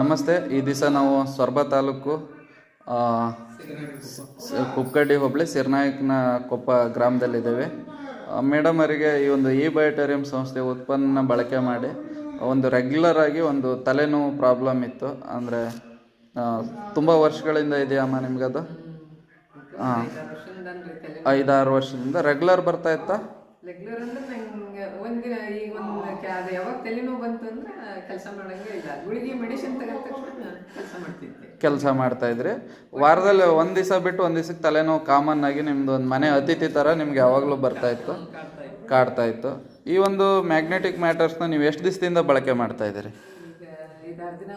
ನಮಸ್ತೆ, ಈ ದಿವಸ ನಾವು ಸೊರಬ ತಾಲೂಕು ಕುಕ್ಕಡ್ಡಿ ಹೋಬಳಿ, ಸಿರ್ನಾಯಕನ ಕೊಪ್ಪ ಗ್ರಾಮದಲ್ಲಿದ್ದೇವೆ. ಮೇಡಮ್ ಅವರಿಗೆ ಈ ಒಂದು ಇ ಬಯೋಟೋರಿಯಂ ಸಂಸ್ಥೆ ಉತ್ಪನ್ನ ಬಳಕೆ ಮಾಡಿ, ಒಂದು ರೆಗ್ಯುಲರ್ ಆಗಿ ಒಂದು ತಲೆನೋವು ಪ್ರಾಬ್ಲಮ್ ಇತ್ತು. ಅಂದರೆ ತುಂಬ ವರ್ಷಗಳಿಂದ ಇದೆಯಮ್ಮ ಅದು ಹಾಂ ಐದಾರು ವರ್ಷದಿಂದ ರೆಗ್ಯುಲರ್ ಬರ್ತಾ ಇತ್ತಾ? ರೆಗ್ಯುಲರ್ ಅಂದ್ರೆ ನಂಗೆ ಒಂದಿನ ಈಗ ಒಂದು ಅದು ಯಾವಾಗ ತಲೆನೋವು ಬಂತು ಅಂದ್ರೆ ಕೆಲಸ ಮಾಡಂಗೆ ಇಲ್ಲ. ಗುಳಿಗೆ ಮೆಡಿಸಿನ್ ತಗೊಂಡ ತಕ್ಷಣ ಕೆಲಸ ಮಾಡ್ತಿದ್ದೆ. ಕೆಲಸ ಮಾಡ್ತಾ ಇದ್ರೆ? ವಾರದಲ್ಲಿ ಒಂದ್ ದಿವಸ ಬಿಟ್ಟು ಒಂದ್ ದಿವಸಕ್ಕೆ ತಲೆನೋವು ಕಾಮನ್ ಆಗಿ ನಿಮ್ದು ಒಂದು ಮನೆ ಅತಿಥಿ ತರ ನಿಮ್ಗೆ ಯಾವಾಗಲೂ ಬರ್ತಾ ಇತ್ತು? ಕಾಡ್ತಾ ಇತ್ತು. ಈ ಒಂದು ಮ್ಯಾಗ್ನೆಟಿಕ್ ಮ್ಯಾಟರ್ಸ್ನ ನೀವು ಎಷ್ಟು ದಿವಸದಿಂದ ಬಳಕೆ ಮಾಡ್ತಾ ಇದ್ದೀರಿ? ಐದಾರು ದಿನ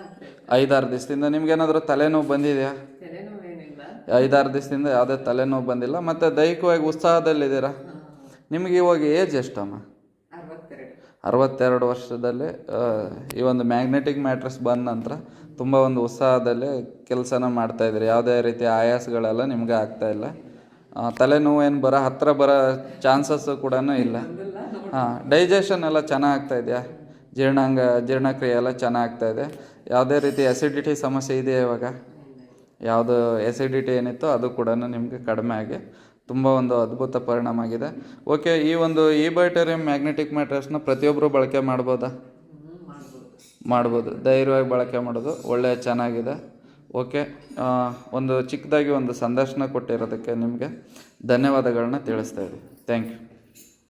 ಐದಾರು ದಿವಸದಿಂದ ನಿಮ್ಗೇನಾದರೂ ತಲೆನೋವು ಬಂದಿದೆಯಾ? ತಲೆನೋವು ಏನಿಲ್ಲ. ಐದಾರು ದಿವಸದಿಂದ ಯಾವುದೇ ತಲೆನೋವು ಬಂದಿಲ್ಲ. ಮತ್ತು ದೈಹಿಕವಾಗಿ ಉತ್ಸಾಹದಲ್ಲಿದ್ದೀರಾ? ನಿಮ್ಗೆ ಇವಾಗ ಏಜ್ ಎಷ್ಟಮ್ಮ? ಅರವತ್ತೆರಡು ವರ್ಷದಲ್ಲಿ ಈ ಒಂದು ಮ್ಯಾಗ್ನೆಟಿಕ್ ಮ್ಯಾಟ್ರಸ್ ಬಂದ ನಂತರ ತುಂಬ ಒಂದು ಉತ್ಸಾಹದಲ್ಲಿ ಕೆಲಸನ ಮಾಡ್ತಾ ಇದ್ದೀರಿ ಯಾವುದೇ ರೀತಿ ಆಯಾಸಗಳೆಲ್ಲ ನಿಮಗೆ ಆಗ್ತಾ ಇಲ್ಲ. ತಲೆನೋವು ಏನು ಬರೋ ಹತ್ತಿರ ಬರೋ ಚಾನ್ಸಸ್ಸು ಕೂಡ ಇಲ್ಲ. ಹಾಂ ಡೈಜೆಷನ್ ಎಲ್ಲ ಆಗ್ತಾ ಇದೆಯಾ? ಜೀರ್ಣಾಂಗ, ಜೀರ್ಣಕ್ರಿಯೆ ಎಲ್ಲ ಚೆನ್ನಾಗಿ ಆಗ್ತಾ ಇದೆ. ಯಾವುದೇ ರೀತಿ ಎಸಿಡಿಟಿ ಸಮಸ್ಯೆ ಇದೆಯಾ ಇವಾಗ? ಯಾವುದು ಎಸಿಡಿಟಿ ಏನಿತ್ತು ಅದು ಕೂಡ ನಿಮಗೆ ಕಡಿಮೆ ಆಗಿ ತುಂಬ ಒಂದು ಅದ್ಭುತ ಪರಿಣಾಮ ಆಗಿದೆ ಓಕೆ ಈ ಒಂದು ಇಬೈಟೇರಿಯಂ ಮ್ಯಾಗ್ನೆಟಿಕ್ ಮ್ಯಾಟ್ರಸ್ನ ಪ್ರತಿಯೊಬ್ಬರು ಬಳಕೆ ಮಾಡ್ಬೋದಾ? ಮಾಡ್ಬೋದು. ಧೈರ್ಯವಾಗಿ ಬಳಕೆ ಮಾಡೋದು ಒಳ್ಳೆಯ ಚೆನ್ನಾಗಿದೆ. ಓಕೆ ಒಂದು ಚಿಕ್ಕದಾಗಿ ಒಂದು ಸಂದರ್ಶನ ಕೊಟ್ಟಿರೋದಕ್ಕೆ ನಿಮಗೆ ಧನ್ಯವಾದಗಳನ್ನ ತಿಳಿಸ್ತಾ ಇದ್ದೀವಿ ಥ್ಯಾಂಕ್ ಯು